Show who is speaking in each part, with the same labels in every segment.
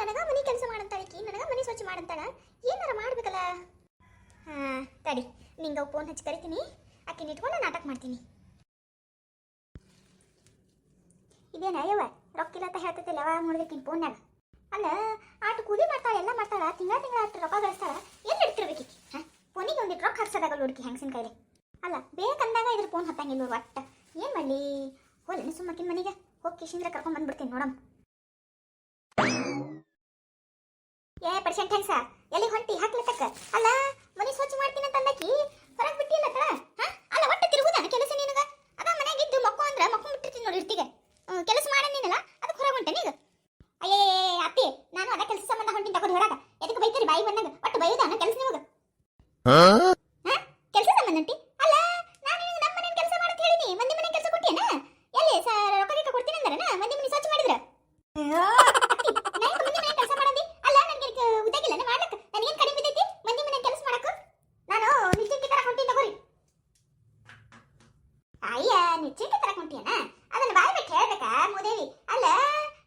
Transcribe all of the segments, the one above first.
Speaker 1: ನನಗ ಮನೆ ಕೆಲಸ ಮಾಡಂತಾಳ ಈಕಿ, ನನಗ ಮನೆ ಸ್ವಚ್ಛ ಮಾಡಂತಾಳ. ಏನಾರ ಮಾಡ್ಬೇಕಲ್ಲ? ಹಾ, ತಡಿ, ನಿಂಗ ಫೋನ್ ಹಚ್ಚಿ ಕರಿತೀನಿ. ಆಕಿನ ಇಟ್ಕೊಂಡು ನಾಟಕ ಮಾಡ್ತೀನಿ. ಇದೇನ ಯವ್ವ ರೊಕ್ಕಿಲ್ಲ ಅಂತ ಹೇಳ್ತೈತಿಲ್ಲ ಯಾವಾಗ ಫೋನ್ ಫೋನ್ಯಾಗ ಅಲ್ಲ, ಆಟ ಕೂಲಿ ಮಾಡ್ತಾಳ, ಎಲ್ಲ ಮಾಡ್ತಾಳ, ತಿಂಗಳ ತಿಂಗಳ ಅಷ್ಟು ರೊಕ್ಕ ಗಳಿಸ್ತಾಳ, ಎಲ್ಲಿ ಇಡ್ತಿರ್ಬೇಕು ಹಾಂ ಫೋನಿಗೆ ಒಂದಿಟ್ಟು ರೊಕ್ಕ ಹಾಕ್ಸೋದಾಗಲ್ಲ ಹುಡುಕಿ ಹೆಂಗಸಿನ ಕೈಲಿ. ಅಲ್ಲ, ಬೇಕಂದಾಗ ಇದ್ರ ಫೋನ್ ಹತ್ತಂಗಿಲ್ಲ ನೋಡು ಒಟ್ಟ? ಏನು ಮಾಡಲಿ? ಹೋಲಿನ ಸುಮ್ಮಕಿನ ಮನೆಗೆ, ಹೋಗಿ ಕಿಶಿಂದ್ರ ಕರ್ಕೊಂಡ್ ಬಂದ್ಬಿಡ್ತೀನಿ ನೋಡಮ್ ಏ ಪರ್ಸೆಂಟ್ ಹೆಂಗ್ಸ ಎಲ್ಲಿ ಹೊಂಟಿ? ಹಾಕ್ಲತ್ತಕ್ಕ. ಅಲ್ಲ ಮನೆ ಸ್ವಚ್ಛ ಮಾಡ್ತೀನಿ ಅಂತ ಅಂದಕಿ ಹೊರಗೆ ಬಿಟ್ಟಿಲ್ಲ ಕಣ ಹಾ ಅಲ್ಲ ಒಟ್ಟ ತಿರುಗುದಾನ ಕೆಲಸ ನಿನಗ ಅದ ಮನ್ಯಾಗ ಇದ್ದು ಮಕ್ಕಳು ಅಂದ್ರ ಮಕ್ಕಳು ಬಿಟ್ಟಿರ್ತೀನಿ ನೋಡಿ ಇರ್ತಿಗೆ ಹ್ಮ್, ಕೆಲಸ ಮಾಡಂದಿನಲ್ಲ ಅದಕ್ಕೆ ಹೊರಗೆ ಹೊಂಟೆ ಈಗ ಅಯ್ಯೇ ಅತ್ತಿ ನಾನು ಅದ ಕೆಲಸ ಸಂಬಂಧ ಹೊಂಟಿನ ತಗೊಂಡು ಹೊರಗ ಎದಕ್ಕೆ ಬೈತೀರಿ ಬಾಯಿ ಬಂದಾಗ ಒಟ್ಟು ಬೈಯುದಾನ ಕೆಲಸ ನಿಮಗ ಕೆಲಸ ಸಂಬಂಧ ಹೊಂಟಿ ಅಲ್ಲ ನಾನು ನಿನಗೆ ನಮ್ಮ ಮನೆ ಕೆಲಸ ಮಾಡಂತ ಹೇಳಿನಿ ಮಂದಿ ಮನೆ ಕೆಲಸ ಕೊಟ್ಟಿಯನ ಎಲ್ಲಿ ಸ ರೊಕ್ಕ ಗಿಕ್ಕ ಕೊಡ್ತೀನಿ ಅಂದರನ ಮಂದಿ ಮನೆ ಸ್ವಚ್ಛ ಮಾಡಿದ್ರ ಅತ್ತಿ, ನಾ ಯಾಕ್ ಮಂದಿ ಮನೆ ಕೆಲಸ ಮಾಡಂದಿ ಅಲ್ಲ ನನಗೆ ಉದ್ದಾಗಿಲ್ಲ ಮಾಡ್ಲಕ್ಕ ನನಗೇನು ಕಡಿಮೆ ಬಿದ್ದೈತಿ ಮಂದಿ ಮನೆ ಕೆಲಸ ಮಾಡಕ್ಕ ನಾನು ನಿಶ್ಚಿಂತೆ ತರ ಹೊಂಟಿನ ತಗೋರಿ ನಿಶ್ಚಿಂತೆ ತರ ಹೊಂಟಿಯನ? ಅದನ್ನ ಬಾಯಿ ಬಿಟ್ಟು ಹೇಳ್ಬೇಕ, ಮೂದೇವಿ? ಅಲ್ಲ,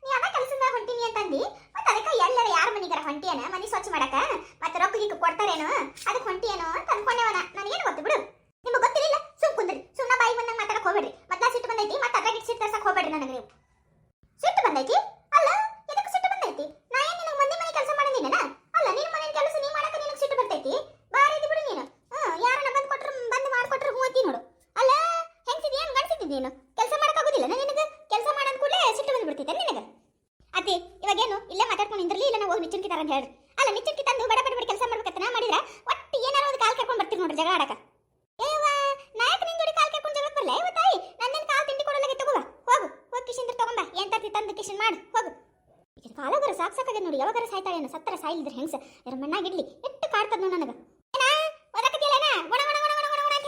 Speaker 1: ನೀ ಅದ ಕೆಲಸದ ಹೊಂಟಿನಿ ಅಂತಂದಿ, ಮತ್ತೆ ಅದಕ್ಕೆ ಎಲ್ಲರ ಯಾರ ಮನಿಗರ ಹೊಂಟಿಯನ? ಮನಿ ಸ್ವಚ್ಛ ಮಾಡಕ? ಮತ್ತೆ ರೊಕ್ಕ ಗಿಕ್ಕ ಕೊಡ್ತಾರೇನು? ಅದಕ್ಕೆ ಹೊಂಟಿಯೇನೋ ಅಂತ ಅನ್ಕೊಂಡವನ. ನನಗೇನು ಗೊತ್ತು ಬಿಡು. ನಿಮ್ಗೆ ಗೊತ್ತಿರಲಿಲ್ಲ? ಸುಮ್ ಕುಂದ್ರಿ. ಸುಮ್ಮನೆ ಬಾಯಿ ಬಂದಂಗೆ ಮಾತಾಡಕ ಹೋಗ್ಬೇಡ್ರಿ. ಮತ್ತೆ ಸಿಟ್ಟು ಬಂದೈತಿ, ಮತ್ತೆ ಅದ್ರಾಗ ಇಟ್ಟು ಸಿಟ್ಟು ತರ್ಸಕ್ ಹೋಗ್ಬೇಡ್ರಿ ನನಗೆ ನೀವು ಸಿಟ್ಟು ಬಂದೈತಿ ಅಲ್ಲ ಇದಕ್ಕೆ ಸಿಟ್ಟು ಬಂದೈತಿ ನಾ ಏನ್ ನಿನಗೆ ಮಂದಿ ಮನೆ ಕೆಲಸ ಮಾಡಿದ್ದೀನ ಅಲ್ಲ ನಿನ್ನ ಮನೆ ಕೆಲಸ ನೀ ಮಾಡಕ ನಿನಗೆ ಸಿಟ್ಟು ಬರ್ತೈತಿ ಬಾರಿ ಇದು ಬಿಡು ನೀನು ಹ್ಮ್ ಯಾರನ್ನ ಬಂದು ಕೊಟ್ರು ಬಂದು ಮಾಡ್ಕೊಟ್ರು ಹ್ಞೂ ಅಂತಿ ನೋಡು ಅಲ್ಲ ಹೆಂಗ್ಸಿದ್ ಏನು ಗಂಡ್ಸಿದ್ದಿ ನೀನು ಕೆಲಸ ಮಾಡಕ್ಕಾಗೋದಿಲ್ಲ ನಿನಗೆ ಕೆಲಸ ಮಾಡಂದ ಕೂಡಲೇ ಸಿಟ್ಟು ಬಂದ್ಬಿಡ್ತೈತೆ ನಿನಗೆ ಅತಿ ಇವಾಗೇನು ಇಲ್ಲೇ ಮಾತಾಡ್ಕೊಂಡು ನಿಂದ್ರಲಿ, ಇಲ್ಲ ನಾವು ಹೋಗಿ ನಿಚ್ಚನ್ಕಿ ತರ ಅಂತ ಹೇಳ್ರಿ. ಅಲ್ಲ ನಿಚ್ಚನ್ಕಿ ತಂದು ಬಡ ಬಡ ಬಡ ಕೆಲಸ ಮಾಡ್ಬೇಕಂತ ಮಾಡಿದ್ರ ಒಟ್ಟು ಏನಾರ ಒಂದು ಕಾಲ್ ಕರ್ಕೊಂಡು ಬರ್ತೀನಿ ನೋಡ್ರಿ ಜಗಳ ಆಡಕ. ಏವ ನಾಯಕ ನಿನ್ ಜೋಡಿ ಕಾಲ್ ಕರ್ಕೊಂಡು ಜಗಳ ಬರಲ್ಲ ಏವ ತಾಯಿ, ನನ್ನೇನು ಕಾಲ್ ತಿಂಡಿ ಕೊಡಲಾಗೆ ತಗೋವ? ಹೋಗು, ಹೋಗಿ ಕಿಶನ್ ತಗೊಂಬ. ಏನ್ ತರ್ತಿ ತಂದು ಕಿಶನ್ ಮಾಡು, ಹೋಗು. ಕಾಲಗರ ಸಾಕ್ ಸಾಕಾಗ್ಯದ ನೋಡಿ, ಯಾವಾಗಾರ ಸಾಯ್ತಾಳೇನು ಸತ್ತರ ಸಾಯಿಲ್ದ್ರ ಹೆಂಗ್ಸ? ಯಾರ ಮಣ್ಣಾಗಿಡ್ಲಿ ಎಷ್ಟು ಕಾಡ್ತದ ನೋಡ್ ನನಗ. ಏನ? ಒಣ ಗುಣ ಗುಣ ಗುಣ ಅಂತ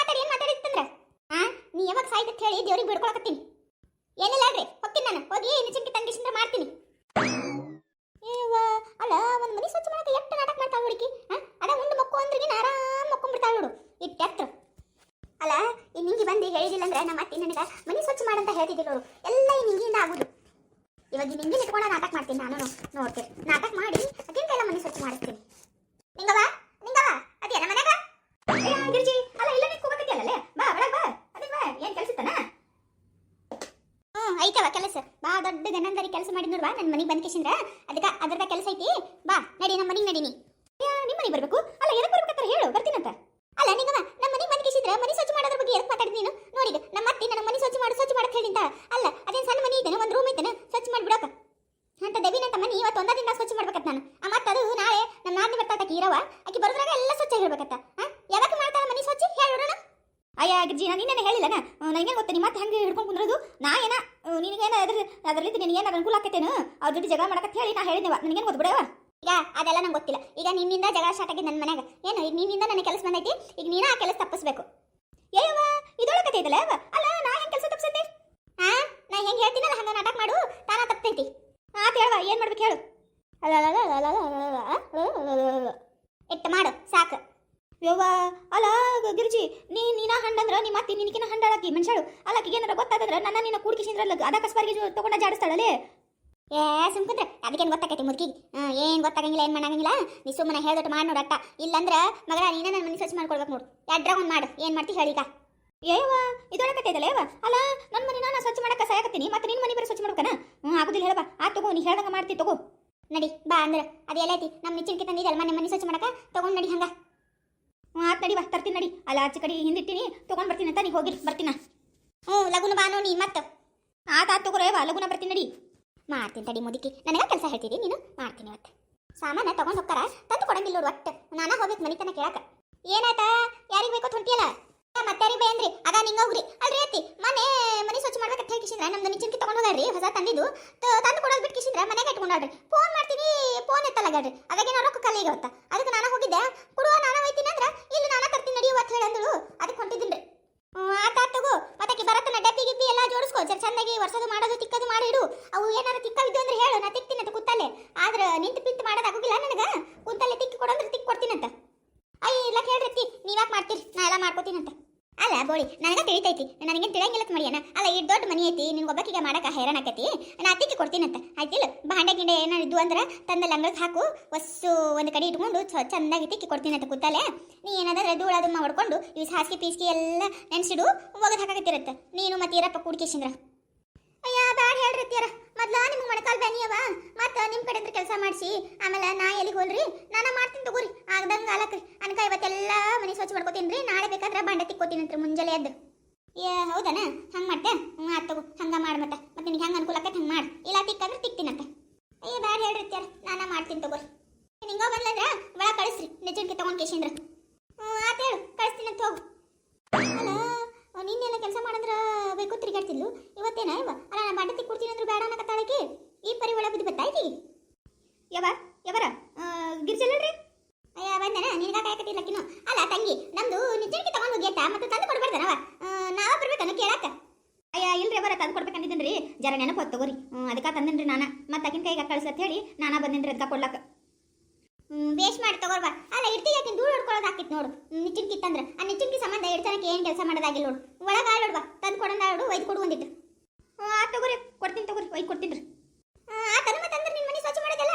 Speaker 1: ಮಾತಾಡಿ, ಏನ್ ಮಾತಾಡಿತ್ತಂದ್ರ ಹಾ ನೀ ಯಾವಾಗ ಸಾಯ್ತತ್ ಹೇಳಿ ದೇವ್ರಿಗೆ ಬಿಡ್ಕೊಳಕತ್ತೀನಿ. ಏನಿಲ್ಲ ಹೋಗ್ತೀನಿ ನಾನು ಹೋಗಿ ನಿಚಿಂಕಿ ತಂಗಿಸಿಂದ್ರ ಮಾಡ್ತೀನಿ. ಏವ ಅಲ್ಲ, ಒಂದು ಮನಿ ಸ್ವಚ್ಛ ಮಾಡಕ್ಕೆ ಎಷ್ಟು ನಾಟಕ ಮಾಡ್ತಾಳ ಹುಡುಕಿ ಅದ ಉಂಡು ಮಕ್ಕು ಅಂದ್ರಿಗೆ ಆರಾಮ್ ಮಕ್ಕೊಂಡ್ಬಿಡ್ತಾಳ ನೋಡು. ಇಟ್ಟು ಅಲ್ಲ, ಈ ನಿಂಗಿ ಬಂದು ಹೇಳಿದಿಲ್ಲ ಅಂದ್ರೆ ನಮ್ಮ ಅತ್ತಿ ನನಗೆ ಮನಿ ಸ್ವಚ್ಛ ಮಾಡಂತ ಹೇಳ್ತಿದ್ದಿಲ್ಲ ಅವರು ಎಲ್ಲ ಈ ನಿಂಗಿಯಿಂದ ಆಗುದು. ಇವಾಗ ಈ ನಿಂಗಿನ ಇಟ್ಕೊಂಡ ನಾಟಕ ಮಾಡ್ತೀನಿ ನಾನು ನೋಡ್ತೀನಿ. ನಾಟಕ ಮಾಡಿ ಅಕ್ಕಿನ ಎಲ್ಲ ಮನಿ ಸ್ವಚ್ಛ ಮಾಡಿಸ್ತೀನಿ ನಿಂಗವ ನಿಂಗವ ಅದೇನ ಮನ್ಯಾಗ ಏ, ಗಿರ್ಜಿ ಅಲ್ಲ ಇಲ್ಲ ನಿಂತ್ಕೊ ಬಾ ಒಳಗ್ ಬಾ ಅದೇ ಬಾ ಏನ್ ಕೆಲ್ಸ ಇತ್ತನ ಹ್ಮ್ ಐತವ ಕೆಲಸ ಬಾ ದೊಡ್ಡ ಗನಂದರಿ ಕೆಲಸ ಮಾಡಿ ನೋಡ್ವಾ ನನ್ನ ಮನೆಗೆ ಬಂದ್ ಅದಕ್ಕ ಅದ್ರದ ಕೆಲಸ ಐತಿ, ಬಾ, ನಡಿ, ನಮ್ಮ ಮನೆಗೆ ನಡೀನಿ ನಿಮ್ಮ ಮನೆಗೆ ಬರ್ಬೇಕು ಅಲ್ಲ ಎದಕ್ಕೆ ಬರ್ಬೇಕಂತ ಹೇಳು ಬರ್ತೀನಂತ ಅಲ್ಲ ನಿಗಮ ನಮ್ಮ ಮನೆಗೆ ಬಂದ್ ಕಿಶಿಂದ್ರ ಮನೆ ಸ್ವಚ್ಛ ಮಾಡೋದ್ರ ಬಗ್ಗೆ ಎದಕ್ಕೆ ಮಾತಾಡಿದ್ ನೀನು ನೋಡಿ ನಮ್ಮ ಅತ್ತಿ ನನ್ನ ಮನೆ ಸ್ವಚ್ಛ ಮಾಡು ಸ್ವಚ್ಛ ಮಾಡಕ್ ಹೇಳಿಂತ ಅಲ್ಲ ಅದೇನ್ ಸಣ್ಣ ಮನೆ ಐತೇನೆ ಒಂದು ರೂಮ್ ಐತೇನೆ ಸ್ವಚ್ಛ ಮಾಡ್ಬಿಡಕ ಅಂತ ದೇವಿನಂತ ಮನೆ ಇವತ್ತು ಒಂದ ದಿನ ಸ್ವಚ್ಛ ಮಾಡ್ಬೇಕತ್ ನಾನು ಆ ಮತ್ತೆ ಅದು ನಾಳೆ ನಮ್ಮ ನಾದಿನಿ ಬರ್ತಾತ ಇರವ ಆಕಿ ಬರೋದ್ರಾಗ ಎಲ್ಲ ಸ್ವಚ್ಛ ಹೇಳ್ಬೇಕತ್ತ ಯಾವಾಗ ಮಾಡ್ತಾಳ ಮನೆ ಸ್ವಚ್ಛ ಹೇಳೋಣ ಅಯ್ಯ ಗಿರ್ಜಿ ನಾನು ನಿನ್ನೆ ಹೇಳಿಲ್ಲನ ನನಗೇನು ಗೊತ್ತ ನಿಮ್ಮ ಮತ್ತೆ ಹೆಂಗೆ ಹಿಡ್ಕೊಂಡು ಕುಂದ್ರದು ನಾ ಏನ ನಿನಗೇನ ಅದ್ರ ಅದರಲ್ಲಿ ನಿನಗೇನು ಅನುಕೂಲ ಆಕೈತೇನು? ಅವ್ರ ಜೊತೆ ಜಗಳ ಮಾಡಕತ್ತ ಹೇಳಿ ನಾ ಹೇಳಿದ್ನವ. ನನಗೇನು ಗೊತ್ತು ಬಿಡವ ಈಗ ಅದೆಲ್ಲ ನಂಗೆ ಗೊತ್ತಿಲ್ಲ. ಈಗ ನಿನ್ನಿಂದ ಜಗಳ ಸ್ಟಾರ್ಟ್ ಆಗಿದೆ ನನ್ನ ಮನ್ಯಾಗ. ಏನು ಈಗ ನಿನ್ನಿಂದ ನನಗೆ ಕೆಲಸ ಬಂದೈತಿ. ಈಗ ನೀನ ಆ ಕೆಲಸ ತಪ್ಪಿಸ್ಬೇಕು. ಏಯವ್ವ ಇದೊಳಕತೆ ಇದಲ್ಲ ಯವ್ವ ಅಲ್ಲ ನಾ ಹೆಂಗೆ ಕೆಲಸ ತಪ್ಪಿಸತ್ತೆ ಹಾ ನಾ ಹೆಂಗೆ ಹೇಳ್ತೀನಲ್ಲ ಹಂಗ ನಾಟಕ ಮಾಡು. ತಾನ ತಪ್ಪತೈತಿ ಆತ ಹೇಳುವ ಏನು ಮಾಡ್ಬೇಕು ಹೇಳು. ಇಟ್ಟು ಮಾಡು ಸಾಕು. ಯವ್ವ ಅಲ್ಲ ಗಿರಿಜಿ, ನೀ, ನೀನ ಹಂಡಂದ್ರ ನಿಮ್ಮ ಅತ್ತಿ ನಿನಕಿನ ಹಂಡಾಳಕಿ ಮನುಷ್ಯಳು. ಅಲ್ಲಕ್ಕಿ ಏನಾರ ಗೊತ್ತಾದ್ರ ನನ್ನ ನಿನ್ನ ಕೂಡ್ಕಿಸಿದ್ರಲ್ಲ ಅದ ಕಸ್ಬಾರಿಗೆ ತಗೊಂಡ ಜಾಡಿಸ್ತಾಳಲ್ಲೇ ಏ ಸುಮ್ಕುಂದ್ರೆ ಅದಕ್ಕೇನು ಗೊತ್ತಾಕೈತಿ ಮುದುಕಿಗೆ? ಏನು ಗೊತ್ತಾಗಂಗಿಲ್ಲ, ಏನು ಮಾಡಂಗಿಲ್ಲ ನೀ ಸುಮ್ಮನೆ ಹೇಳ್ದಟ್ಟು ಮಾಡಿ ನೋಡಟ್ಟ ಇಲ್ಲಂದ್ರ ಮಗಳ ನೀನೇ ನನ್ನ ಮನೆ ಸ್ವಚ್ಛ ಮಾಡ್ಕೊಳ್ಬೇಕು ನೋಡು. ಎಡ್ರ ಒಂದು ಮಾಡು, ಏನು ಮಾಡ್ತಿ ಹೇಳೀಗ ಏವ ಇದೊಳಕತ್ತೈತಲ್ಲ ಏವ ಅಲ್ಲ ನನ್ನ ಮನೆ ನಾನು ಸ್ವಚ್ಛ ಮಾಡಕ್ಕೆ ಸಾಯಕತ್ತೀನಿ, ಮತ್ತೆ ನಿನ್ನ ಮನೆ ಬೇರೆ ಸ್ವಚ್ಛ ಮಾಡ್ಬೇಕನ? ಹ್ಞೂ ಆಗುದಿಲ್ಲ ಹೇಳವ ಆ, ತಗೋ, ನೀ ಹೇಳ್ದಂಗ ಮಾಡ್ತಿ, ತಗೋ. ನಡಿ, ಬಾ ಅಂದ್ರೆ. ಅದು ಎಲ್ಲೈತಿ ನಮ್ಮ ನಿಚ್ಚಿನ್ಕಿ ತಂದಿದ್ದಲ್ಲ ಮನೆ ಮನೆ ಸ್ವಚ್ಛ ಮಾಡಕ? ತಗೊಂಡ್ ನಡಿ ಹಂಗ. ಆತ್ ನಡಿ ಬಾ, ತರ್ತೀನಿ ನಡಿ. ಅಲ್ಲ, ಆಚೆ ಕಡೆ ಹಿಂದಿಟ್ಟಿನಿ, ತಗೊಂಡ್ ಬರ್ತೀನಿ ಅಂತ ನೀ ಹೋಗಿ, ಬರ್ತೀನ? ಹ್ಞೂ ಲಗುನ ಬಾ ನೀ, ಮತ್ತೆ. ಆತ ಆತ ತಗೋರೇವ ಲಗುನ ಬರ್ತೀನಿ ನಡಿ. ಮಾಡ್ತೀನಿ ತಡಿ ಮುದುಕಿ. ನನಗೆ ಕೆಲಸ ಹೇಳ್ತೀರಿ ನೀನು ಮಾಡ್ತೀನಿ ಇವತ್ತು. ಸಾಮಾನ ತಗೊಂಡ್ ಹೋಗ್ತಾರ, ತಂದು ಕೊಡಂಗಿಲ್ಲ ನೋಡು ಒಟ್ಟು ನಾನ ಹೋಗ್ಬೇಕು ಮನಿತನ ಕೇಳಕ. ಏನಾಯ್ತ? ಯಾರಿಗೆ ಬೇಕೋ ಹೊಂಟಿಯಲ್ಲ? ಮತ್ತೆ ಯಾರಿಗೆ ಬೇಂದ್ರಿ ಅದ ನಿಂಗ ಹೋಗ್ರಿ. ಅಲ್ರಿ ಅತ್ತಿ, ಮನೆ ಮನೆ ಸ್ವಚ್ಛ ಮಾಡ್ಬೇಕಂತ ಹೇಳಿ ಕಿಶಿಂದ್ರ, ನಮ್ದು ನಿಚ್ಚಿನ್ಕಿ ತಗೊಂಡ್ ಹೋಗ್ರಿ ಹೊಸ ತಂದಿದ್ದು. ತಂದು ಕೊಡೋದು ಬಿಟ್ಟು ಕಿಶಿಂದ್ರ, ಮನೆಗೆ ನೋಡ್ರಿ ಫೋನ್ ಮಾಡ್ತೀನಿ, ಫೋನ್ ಎತ್ತಲಾಗ್ರಿ ಗಡ್ರಿ. ಅದಕ್ಕೆ ರೊಕ್ಕ ಕಲಿಗೆ ಹೊತ್ತ. ಅದಕ್ಕೆ ನಾನು ಹೋಗಿದ್ದೆ ಕೊಡುವ ನಾನು ಹೋಯ್ತೀನಿ ಅಂದ್ರ ಇಲ್ಲಿ ನಾನು ತರ್ತೀನಿ ನಡೆಯುವ ಅಂತ ಹೇಳಿ ಅಂದಳು ಅದಕ್ಕೆ ಹೊಂಟಿದ್ದೀನಿ ಆತ ತಗೋ ಮತ್ತೆ ಬರತ್ತನ ಡಬ್ಬಿ ಗಿಬ್ಬಿ ಎಲ್ಲ ಜೋಡಿಸ್ಕೋ ಜರ ಚೆನ್ನಾಗಿ ವರ್ಷದು ಮಾಡೋದು, ತಿಕ್ಕದು ಮಾಡಿಡು. ಅವು ಏನಾರ ತಿಕ್ಕವಿದ್ದು ಅಂದ್ರೆ ಹೇಳು, ನಾ ತಿಕ್ತೀನಿ ಅಂತ ಕೂತಲ್ಲೇ. ಆದ್ರೆ ನಿಂತು ಪಿಂತು ಮಾಡೋದಾಗೋಗಿಲ್ಲ ನನಗ? ಕೂತಲ್ಲೇ ತಿಕ್ಕಿ ಕೊಡಂದ್ರೆ ತಿಕ್ಕಿ ಕೊಡ್ತೀನಂತ ಅಯ್ಯ, ಇಲ್ಲ ಹೇಳ್ರತ್ತಿ ನೀವ್ಯಾಕೆ ಮಾಡ್ತೀರಿ? ನಾ ಎಲ್ಲ ಮಾಡ್ಕೋತೀನಂತ. ಅಲ್ಲ ಬೋಳಿ ನನಗ ತಿಳಿತೈತಿ. ನನಗೇನು ತಿಳಿಯಂಗಿಲ್ಲ ಮರಿಯನ ಅಲ್ಲ, ಈ ದೊಡ್ಡ ಮನಿ ಐತಿ, ನಿನ್ಗೆ ಒಬ್ಬಕ್ಕೆ ಮಾಡಕ್ಕೆ ಹೈರಾಣ ಆಕತಿ. ನಾ ಅತ್ತಿಗೆ ಕೊಡ್ತೀನಂತ ಆಯ್ತಿಲ್ಲ? ಬಾಂಡೆ ಗಿಂಡೆ ಏನಾರು ಇದ್ದು ಅಂದ್ರೆ ತಂದ ಲಂಗಕ್ಕೆ ಹಾಕು. ಒಸ್ಸು ಒಂದು ಕಡೆ ಇಟ್ಕೊಂಡು ಚಂದಾಗಿ ತಿಕ್ಕಿ ಕೊಡ್ತೀನಂತ ಕೂತಲೆ ನೀ ಏನಾದ್ರೆ ಧೂಳ ಅದು ಮಾಡ್ಕೊಂಡು ಈ ಹಾಸಿಗೆ ಪೀಸಿಗೆ ಎಲ್ಲ ನೆನ್ಸಿಡು, ಒಗದು ಹಾಕಾಕತ್ತಿರತ್ತೆ. ನೀನು ಮತ್ತೆ ಇರಪ್ಪ ಕುಡ್ಕೇಶಿಂದ್ರ ಅಯ್ಯ, ಬ್ಯಾಡ ಹೇಳ್ರಿ ಅತ್ತಿಯರ. ಮೊದ್ಲ ನಿಮ್ಗೆ ಮೊಣಕಾಲು ಬ್ಯಾನಿ ಅವ. ಮತ್ತೆ ನಿಮ್ಮ ಕಡೆಂದ್ರ ಕೆಲಸ ಮಾಡಿಸಿ. ಆಮೇಲೆ ನಾ ಎಲ್ಲಿಗೆ ಹೋಲ್ರಿ? ನಾನು ಮಾಡ್ತೀನಿ ತಗೋರಿ. ಆಗ್ದಂಗೆ ಆಲಕ್ರಿ ಅನ್ಕ ಇವತ್ತೆಲ್ಲ ಮನೆ ಸ್ವಚ್ಛ ಮಾಡ್ಕೋತೀನಿ ರೀ ನಾಳೆ ಬೇಕಾದ್ರೆ ಬಂಡೆ ತಿಕ್ಕೋತೀನಂತ್ರಿ ಮುಂಜಾನೆ ಎದ್ದು. ಏ, ಹೌದನ? ಹಂಗೆ ಮಾಡ್ತೆ ಹ್ಞೂ ಆತ್ ತಗೋ. ಹಂಗೆ ಮಾಡಿ ಮತ್ತೆ. ಮತ್ತೆ ನಿನಗೆ ಹಂಗೆ ಅನುಕೂಲ ಆಕೈತೆ ಹಂಗೆ ಮಾಡಿ. ಇಲ್ಲ ತಿಕ್ಕಂದ್ರೆ ತಿಕ್ತೀನಂತೆ ಅಯ್ಯ, ಬ್ಯಾಡ ಹೇಳ್ರಿ ಅತ್ತಿಯರ. ನಾನು ಮಾಡ್ತೀನಿ ತಗೋರಿ. ನಿಂಗ ಬಂದಂದ್ರ ಒಳಗೆ ಕಳಿಸ್ರಿ. ನಿಜಕ್ಕೆ ತಗೊಂಡ್ ಕೇಶಿಂದ್ರ. ಹ್ಞೂ ಆತ್ ಹೇಳು. ಕಳಿಸ್ತೀನಂತ ಹೋಗು. ಅಲ್ಲ ನಿನ್ನೆಲ್ಲ ಕೆಲಸ ಮಾಡಂದ್ರ ಬೇಕು ತಿರುಗಾಡ್ತಿದ್ಲು ಇವತ್ತೇನ ಇವ? ಅಲ್ಲ ನಾನು ಬಾಂಡೆ ಕೊಡ್ತೀನಿ ಅಂದ್ರೆ ಬೇಡ ಅನ್ನಕತ್ತಾಳಕಿ ಈ ಪರಿ ಒಳ ಬುದ್ಧಿ ಬತ್ತಾಯ್ತಿ ಯವ ಯವರ ಗಿರ್ಜಲ್ರಿ ಅಯ್ಯ ಬಂದನ? ನಿನ್ಗ ಕಾಯಕತ್ತಿಲ್ಲಕಿನು ಅಲ್ಲ ತಂಗಿ ನಮ್ದು ನಿಜಕ್ಕೆ ತಗೊಂಡು ಹೋಗ್ಯಟ ಮತ್ತೆ ತಂದು ಕೊಡ್ಬಾರ್ದನವ ನಾವ ಬರ್ಬೇಕನ್ನ ಕೇಳಾಕ. ಅಯ್ಯ ಇಲ್ರಿ ಅವರ ತಂದು ರೀ ಜರ ನೆನಪು ಹೊತ್ತು ತಗೋರಿ. ಅದಕ್ಕೆ ತಂದಿನ್ರಿ ನಾನು. ಮತ್ತೆ ಅಕ್ಕಿನ ಕೈಗೆ ಕಳ್ಸತ್ ಹೇಳಿ ನಾನಾ ಬಂದಿನ್ರಿ ಅದಕ್ಕೆ ಕೊಡ್ಲಕ್ಕ ಹ್ಮ್ ಬೇಷ್ ಮಾಡಿ ತಗೋರ್ಬಾ ಅಲ್ಲ ಇಡ್ತಿ ಯಾಕೆ ಧೂಳು ಹೊಡ್ಕೊಳ್ಳೋದು ಹಾಕಿತ್ ನೋಡು ನಿಚ್ಚಿನ್ಕಿ ಇತ್ತಂದ್ರ ಆ ನಿಚ್ಚಿನ್ಕಿ ಇಡ್ತಾನಕ್ಕೆ ಏನ್ ಕೆಲಸ ಮಾಡೋದಾಗಿಲ್ಲ ನೋಡು. ಒಳಗ ನೋಡುವ ತಂದು ಕೊಡೋಣ ನೋಡು, ಒಯ್ದು ಕೊಡು ಒಂದಿಟ್ಟು ಆ, ತಗೋರಿ, ಕೊಡ್ತೀನಿ ತಗೋರಿ, ಒಯ್ದು ಕೊಡ್ತೀನಿ ರೀ ಆ ತನ್ನ ಮತ್ತೆ ನಿನ್ನ ಮನೆ ಸ್ವಚ್ಛ ಮಾಡೋದಲ್ಲ.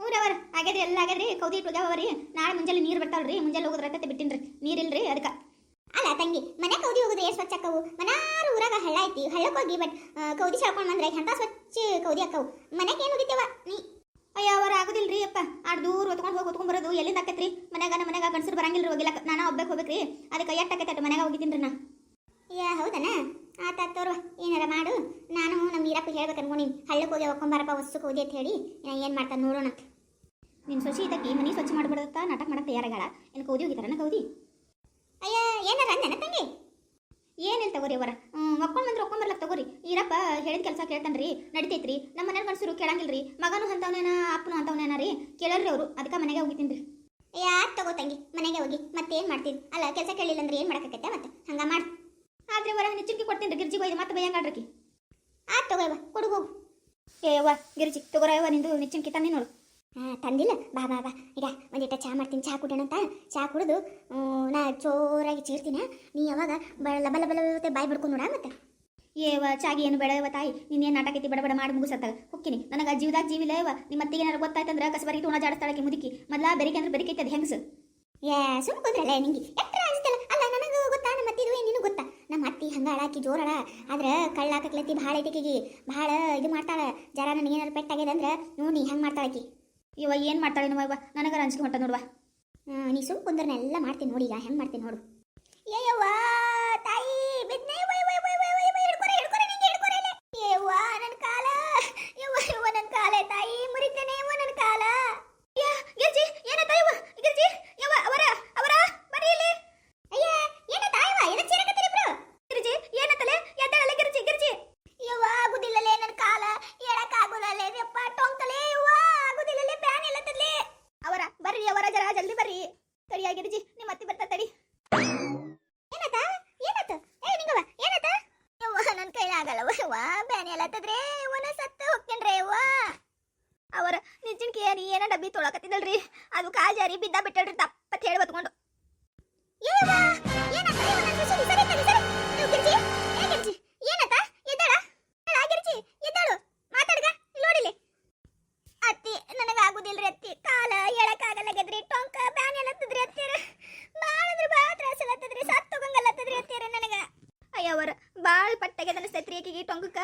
Speaker 1: ಊರವರ ಆಗ್ಯದ್ರಿ ಎಲ್ಲ ಆಗ್ಯದ್ರಿ ಕೌದಿ ಇಟ್ಕೋಗ್ಯಾವ್ರಿ ನಾಳೆ ಮುಂಜಾನೆ ನೀರು ಬರ್ತಾವಲ್ರಿ ಮುಂಜಾನೆ ಹೋಗೋದ್ರ ಕತೆ ಬಿಟ್ಟಿನ್ರಿ ನೀರಿಲ್ರಿ ಅದಕ್ಕೆ ಅಲ್ಲ, ತಂಗಿ, ಮನೆ ಕೌದಿ ಹೋಗೋದು ಏನ್ ಸ್ವಚ್ಛ ಅಕ್ಕವು? ಮನಾರು ಊರಾಗ ಹಳ್ಳ ಐತಿ ಹಳ್ಳಕ್ಕೆ ಹೋಗಿ, ಬಟ್ ಕೌದಿ ಶಾಳ್ಕೊಂಡ್ ಬಂದ್ರೆ ಎಂಥ ಸ್ವಚ್ಛ ಕೌದಿ ಅಕ್ಕವು? ಮನೆಗೆ ಏನು ಹೋಗಿದ್ದೇವ ನೀ ಅಯ್ಯ, ಅವರ ರೀ ಅಪ್ಪ. ಆಡ್ ದೂರ ಹೊತ್ಕೊಂಡು ಹೋಗಿ ಹೊತ್ಕೊಂಡು ಬರೋದು. ಎಲ್ಲಿಂದ ಆಕತ್ರಿ? ಮನ್ಯಾಗ ನಮ್ಮ ಮನ್ಯಾಗ ಗಂಡಸರು ಬರಂಗಿಲ್ಲ ಹೋಗಿಲ್ಲ. ನಾನು ಒಬ್ಬಕ್ಕೆ ಹೋಗ್ಬೇಕ್ರಿ. ಅದಕ್ಕೆ ಎಷ್ಟು ಆಕೈತೆ ಮನ್ಯಾಗ ಹೋಗಿದ್ದೀನಿ ನಾ. ಯಾ ಹೌದನ? ಆತ ತೋರ್ವ. ಏನಾರ ಮಾಡು. ನಾನು ನಮ್ಮ ಈರಪ್ಪ ಹೇಳ್ಬೇಕು ಅನ್ಕೊಂಡಿನಿ. ಹಳ್ಳಕ್ಕೆ ಹೋಗಿ ಒಕ್ಕೊಂಬಾರಪ್ಪ ವಸ್ತು ಹೋದಿ ಅಂತ ಹೇಳಿ. ಏನು ಮಾಡ್ತಾನೆ ನೋಡೋಣ. ನಿನ್ನ ಸೊಸಿ ಇದಕ್ಕೆ ಮನೆ ಸ್ವಚ್ಛ ಮಾಡ್ಬಿಡತ್ತ ನಾಟಕ ಮಾಡಕ್ಕೆ ತಯಾರಾಗಲ್ಲ ಏನು ಕೌದಿ ಹೋಗಿದಾರ ಕೌದಿ ಅಯ್ಯ, ಏನಾರ ಅಂದನ ತಂಗಿ? ಏನಿಲ್ಲ ತಗೋರಿ ಅವರ. ಒಕ್ಕೊಂಡ್ ಬಂದ್ರೆ ಒಕ್ಕೊಂಡ್ ಒಕ್ಕೊಂಬರ್ಲಕ್ ತಗೋರಿ. ಈರಪ್ಪ ಹೇಳಿದ ಕೆಲಸ ಕೇಳ್ತಾನ್ರಿ ನಡಿತೈತ್ರಿ. ನಮ್ಮ ಮನೇಲಿ ಗಂಡಸರು ಕೇಳಂಗಿಲ್ರಿ. ಮಗನು ಅಂತವನೇನ ಅಪ್ಪನು ಅಂತವನೇನಾ ರೀ? ಕೇಳಲ್ರಿ ಅವರು. ಅದಕ್ಕೆ ಮನೆಗೆ ಹೋಗಿತೀನಿ ಯಾ ತಗೋ ತಂಗಿ? ಮನೆಗೆ ಹೋಗಿ. ಮತ್ತೇನು ಮಾಡ್ತೀನಿ? ಅಲ್ಲ ಕೆಲಸ ಕೇಳಿಲ್ಲ ಅಂದ್ರೆ ಏನು ಮಾಡೋಕ್ಕೈತೆ ಮತ್ತೆ? ಹಂಗೆ ಮಾಡಿ. ಆದ್ರೆ ವರ ನಿಚ್ಚುಕಿ ಕೊಡ್ತೀನಿ ಗಿರ್ಜಿ ಹೋಗಿ ಮತ್ತೆ ಭಯ ಆತ್ ತಗೋ ಇವ ಕೊಡು ಹೋಗು. ಏ ಗಿರ್ಜಿ ತಗೋರ ಇವ ನಿಂದು ನಿಚ್ಚುನ್ಕಿ ಕಿತ್ತಾನೆ ನೋಡು. ಹಾ ತಂದಿಲ್ಲ? ಬಾ ಬಾ ಬಾ. ಈಗ ಒಂದಿಟ್ಟ ಚಾ ಮಾಡ್ತೀನಿ. ಚಾ ಅಂತ. ಚಾ ಕುಡಿದು ನಾ ಜೋರಾಗಿ ಚೀರ್ತೀನಿ. ನೀ ಯಾವಾಗ ಬಲ ಬಲ ಬಲ ಬಾಯಿ ಬಿಡ್ಕೊಂಡು ನೋಡ ಮತ್ತೆ. ಏವ ಚಾಗಿ ಏನು ಬೇಡ ಇವ ತಾಯಿ. ನೀನೇನು ನಾಟಕ ಐತಿ, ಬಡ ಮಾಡಿ ಮುಗಿಸತ್ತಾಗ ಹೊಕ್ಕಿನಿ ನನಗೆ ಜೀವದಾಗ ಜೀವಿಲ್ಲ ಇವ ನಿಮ್ಮ ಅತ್ತಿಗೆ ಏನಾರು ಗೊತ್ತಾಯ್ತಂದ್ರೆ ಕಸಬರಿ ತುಣ ಜಾಡಿಸ್ತಾಳಕ್ಕೆ ಮುದುಕಿ. ಮೊದಲ ಬೆರಿಕೆ ಅಂದ್ರೆ ಬೆರಿಕೆ ಅದು ಹೆಂಗಸು? ಏ ಸುಮ್ ಕುಂದ್ರಲ್ಲ ನಿಂಗೆ. ಎತ್ತರ ಅನಿಸ್ತಲ್ಲ ಅಲ್ಲ, ನನಗೆ ಗೊತ್ತಾ? ನಮ್ಮ ಅತ್ತಿದು ನಿನಗೆ ಗೊತ್ತಾ? ನಮ್ಮ ಅತ್ತಿ ಹಂಗೆ ಅಳಾಕಿ ಜೋರಳ. ಆದ್ರೆ ಕಳ್ಳ ಭಾಳ ಐತಿಕಿಗಿ ಭಾಳ ಇದು ಮಾಡ್ತಾಳ. ಜರ ನನಗೆ ಪೆಟ್ಟಾಗಿದೆ ಅಂದ್ರೆ ನೋಡಿ ಹೆಂಗೆ ಮಾಡ್ತಾಳಕಿ ಇವ ಏನು ಮಾಡ್ತಾಳೆ ನೋವ ನೋಡ್ವಾ ಹೊಂಟ ನೋಡುವ ನೀ ಸುಮ್ ಕುಂದ್ರನ್ನೆಲ್ಲ ಮಾಡ್ತೀನಿ ನೋಡಿ ಈಗ. ಹೆಂಗೆ ಮಾಡ್ತೀನಿ ನೋಡು. ಏಯವ್ವ ಮೇಲತ್ತದ್ರೇ ಇವನ ಸತ್ತ ಹೋಗ್ತೇನ್ರಿ ಅವ್ವ. ಅವರ ನಿಜ್ಜಿನ ಕೇರಿ ಏನ ಡಬ್ಬಿ ತೊಳಕತ್ತಿದಲ್ರಿ ಅದು ಕಾಲ್ ಜಾರಿ ಬಿದ್ದ ಬಿಟ್ಟಳ್ರಿ ತಪ್ಪತ್ ಹೇಳಿ ಬತ್ಕೊಂಡು ಅತ್ತಿ, ನನಗಾಗುದಿಲ್ರಿ ಅತ್ತಿ. ಕಾಲ ಹೇಳಕ್ಕಾಗಲ್ಲಾಗದ್ರಿ ಟೊಂಕ ಬ್ಯಾನ್ ಎಲ್ಲತ್ತದ್ರಿ ಅತ್ತಿರ. ಬಾಳಂದ್ರ ಬಾಳ ತ್ರಾಸ ಎಲ್ಲತ್ತದ್ರಿ ಸತ್ ತಗೊಂಗಲ್ಲತ್ತದ್ರಿ ಅತ್ತಿರ ನನಗ. ಅವರ ಬಾಳ ಪಟ್ಟಾಗ್ಯದ ಅನಿಸ್ತೈತ್ರಿ ಈಕಿಗೆ ಟೊಂಕಕ್ಕ